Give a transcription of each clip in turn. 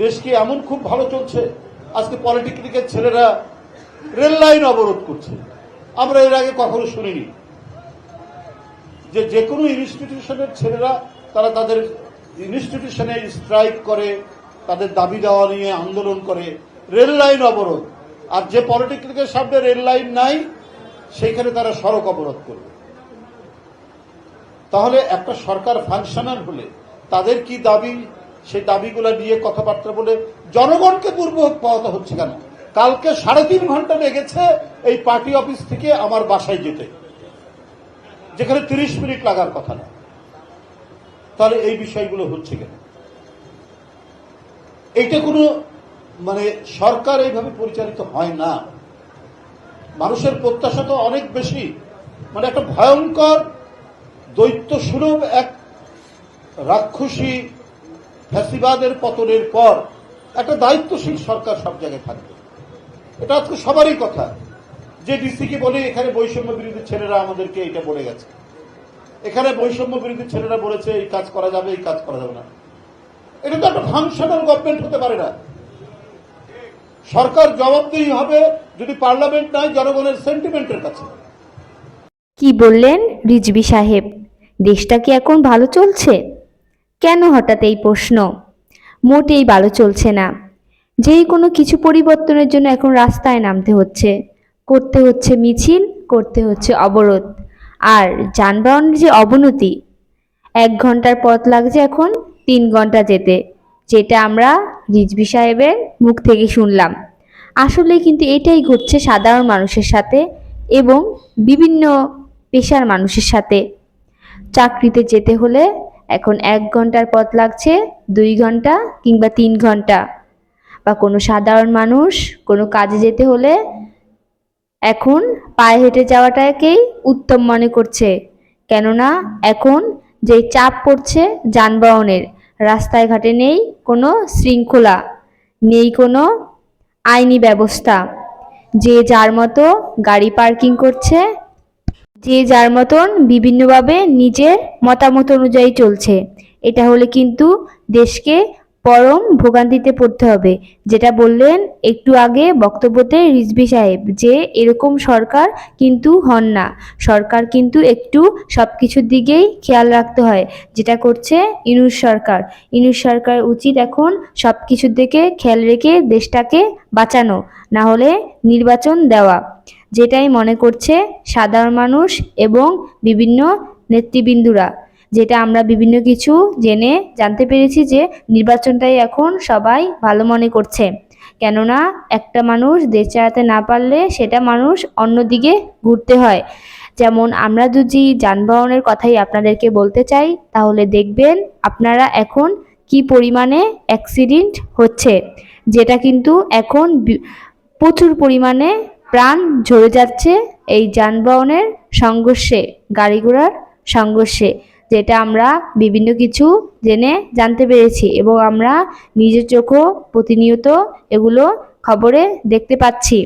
দেশ কি এমন খুব ভালো চলছে, আজকে পলিটেকনিকের ছেলেরা রেল লাইন অবরোধ করছে। আমরা এর আগে কখনো শুনিনি যে যে কোনো ইনস্টিটিউশনের ছেলেরা তারা তাদের ইনস্টিটিউশনে স্ট্রাইক করে, তাদের দাবি দেওয়া নিয়ে আন্দোলন করে, রেল লাইন অবরোধ। আর যে পলিটেকনিকের সামনে রেল লাইন নাই, সেইখানে তারা সড়ক অবরোধ করবে। তাহলে একটা সরকার ফাংশনাল হলে তাদের কি দাবি সেই দাবিগুলো নিয়ে কথাবার্তা বলে জনগণকে দুর্ভোগ হচ্ছে কেন? কালকে সাড়ে তিন ঘণ্টা লেগেছে এই পার্টি অফিস থেকে আমার বাসায় যেতে। যেখানে তিরিশ মিনিট লাগার কথা না। তাহলে এই বিষয়গুলো হচ্ছে কেন? এইটা কোনো মানে সরকার এইভাবে পরিচালিত হয় না। মানুষের প্রত্যাশা তো অনেক বেশি। মানে একটা ভয়ঙ্কর দৈত্য সুলভ এক রাক্ষসী ফ্যাসিবাদের পতনের পর একটা দায়িত্বশীল সরকার সব জায়গায় থাকবে। এটা আজকে সবারই কথা। যে ডিসিকে বলে এখানে বৈষম্য বিরোধী ছেলেরা আমাদেরকে এটা বলে গেছে। এখানে বৈষম্য বিরোধী ছেলেরা বলেছে, এই কাজ করা যাবে, এই কাজ করা যাবে না। এটা তো একটা ফাংশনাল গভর্নমেন্ট হতে পারে না। সরকার জবাবদিহি হবে যদি পার্লামেন্ট নাই, জনগণের সেন্টিমেন্টের কাছে। কি বললেন রিজবি সাহেব? দেশটা কি এখন ভালো চলছে? কেন হঠাৎ এই প্রশ্ন? মোটেই ভালো চলছে না। যেই কোনো কিছু পরিবর্তনের জন্য এখন রাস্তায় নামতে হচ্ছে। করতে হচ্ছে মিছিল, করতে হচ্ছে অবরোধ। আর যানবাহনের যে অবনতি, এক ঘণ্টার পথ লাগছে এখন তিন ঘণ্টা যেতে, যেটা আমরা রিজবি সাহেবের মুখ থেকে শুনলাম। আসলে কিন্তু এটাই ঘটছে সাধারণ মানুষের সাথে এবং বিভিন্ন পেশার মানুষের সাথে। চাকরিতে যেতে হলে এখন এক ঘণ্টার পথ লাগছে, দুই ঘণ্টা কিংবা তিন ঘণ্টা। বা কোনো সাধারণ মানুষ কোনো কাজে যেতে হলে এখন পায়ে হেঁটে যাওয়াটাকেই উত্তম মনে করছে। কেননা এখন যে চাপ পড়ছে যানবাহনের রাস্তায় ঘাটে নেই কোনো শৃঙ্খলা, নেই কোনো আইনি ব্যবস্থা। যে যার মতো গাড়ি পার্কিং করছে যে যার মতন বিভিন্নভাবে নিজের মতামত অনুযায়ী চলছে। এটা হলে কিন্তু দেশকে পরম ভোগান্তিতে পড়তে হবে। যেটা বললেন একটু আগে বক্তব্যতে রিজভি সাহেব যে এরকম সরকার কিন্তু হন না। সরকার কিন্তু একটু সব কিছুর দিকেই খেয়াল রাখতে হয়। যেটা করছে ইনুস সরকার। ইনুস সরকার উচিত এখন সব কিছুর দিকে খেয়াল রেখে দেশটাকে বাঁচানো, না হলে নির্বাচন দেওয়া। যেটাই মনে করছে সাধারণ মানুষ এবং বিভিন্ন নেতৃবৃন্দুরা, যেটা আমরা বিভিন্ন কিছু জেনে জানতে পেরেছি যে নির্বাচনটাই এখন সবাই ভালো মনে করছে। কেননা একটা মানুষ দেশ চালাতে না পারলে সেটা মানুষ অন্যদিকে ঘুরতে হয়। যেমন আমরা যদি যানবাহনের কথাই আপনাদেরকে বলতে চাই, তাহলে দেখবেন আপনারা এখন কি পরিমাণে অ্যাক্সিডেন্ট হচ্ছে, যেটা কিন্তু এখন প্রচুর পরিমাণে প্রাণ ঝরে যাচ্ছে এই যানবাহনের সংঘর্ষে গাড়ি ঘোড়ার সংঘর্ষে, যেটা আমরা বিভিন্ন কিছু জেনে জানতে পেরেছি এবং আমরা নিজের চোখও প্রতিনিয়ত এগুলো খবরে দেখতে পাচ্ছি।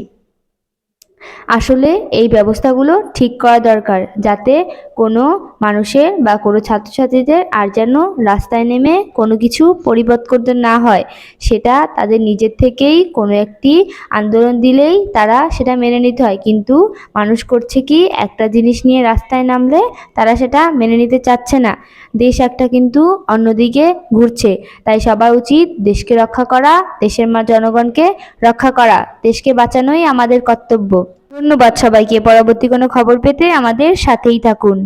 আসলে এই ব্যবস্থাগুলো ঠিক করা দরকার যাতে কোনো মানুষের বা কোনো ছাত্রছাত্রীদের আর যেন রাস্তায় নেমে কোনো কিছু পরিবর্তন না হয়। সেটা তাদের নিজের থেকেই কোনো একটি আন্দোলন দিলেই তারা সেটা মেনে নিতে হয়। কিন্তু মানুষ করছে কি, একটা জিনিস নিয়ে রাস্তায় নামলে তারা সেটা মেনে নিতে চাচ্ছে না। দেশ একটা কিন্তু অন্যদিকে ঘুরছে। তাই সবার উচিত দেশকে রক্ষা করা, দেশের মা জনগণকে রক্ষা করা। দেশকে বাঁচানোই আমাদের কর্তব্য। ধন্যবাদ সবাইকে। পরবর্তী কোনো খবর পেতে আমাদের সাথেই থাকুন।